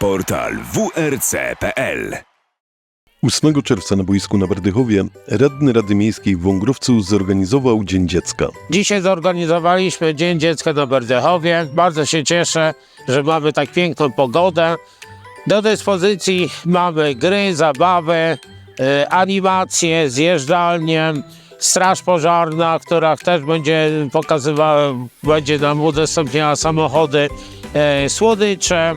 Portal wrc.pl 8 czerwca na boisku na Berdychowie radny Rady Miejskiej w Wągrowcu zorganizował Dzień Dziecka. Dzisiaj zorganizowaliśmy Dzień Dziecka na Berdechowie. Bardzo się cieszę, że mamy tak piękną pogodę. Do dyspozycji mamy gry, zabawy, y, animacje, zjeżdżalnie, straż pożarna, która też będzie pokazywała, będzie nam udostępniała samochody, y, słodycze.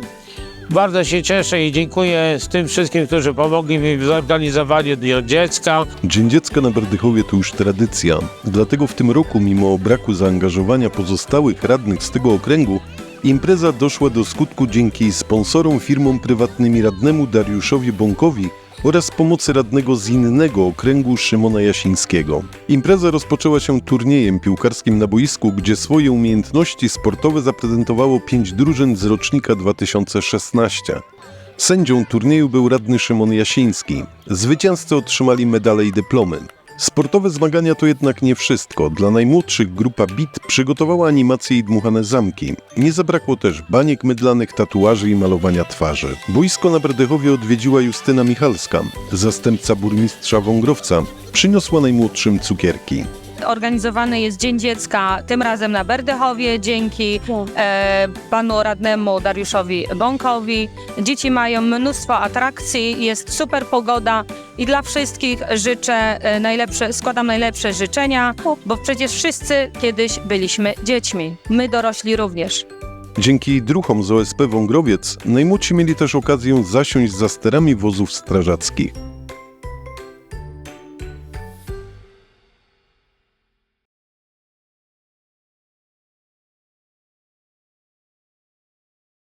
Bardzo się cieszę i dziękuję tym wszystkim, którzy pomogli mi w zorganizowaniu Dnia Dziecka. Dzień Dziecka na Berdychowie to już tradycja, dlatego w tym roku, mimo braku zaangażowania pozostałych radnych z tego okręgu, impreza doszła do skutku dzięki sponsorom, firmom prywatnym i radnemu Dariuszowi Bąkowi oraz pomocy radnego z innego okręgu Szymona Jasińskiego. Impreza rozpoczęła się turniejem piłkarskim na boisku, gdzie swoje umiejętności sportowe zaprezentowało pięć drużyn z rocznika 2016. Sędzią turnieju był radny Szymon Jasiński. Zwycięzcy otrzymali medale i dyplomy. Sportowe zmagania to jednak nie wszystko. Dla najmłodszych grupa BIT przygotowała animacje i dmuchane zamki. Nie zabrakło też baniek mydlanych, tatuaży i malowania twarzy. Boisko na Berdechowie odwiedziła Justyna Michalska, zastępca burmistrza Wągrowca. Przyniosła najmłodszym cukierki. Organizowany jest Dzień Dziecka, tym razem na Berdechowie, dzięki e, panu radnemu Dariuszowi Bąkowi. Dzieci mają mnóstwo atrakcji, jest super pogoda i dla wszystkich życzę e, najlepsze, składam najlepsze życzenia, bo przecież wszyscy kiedyś byliśmy dziećmi, my dorośli również. Dzięki druchom z OSP Wągrowiec najmłodsi mieli też okazję zasiąść za sterami wozów strażackich.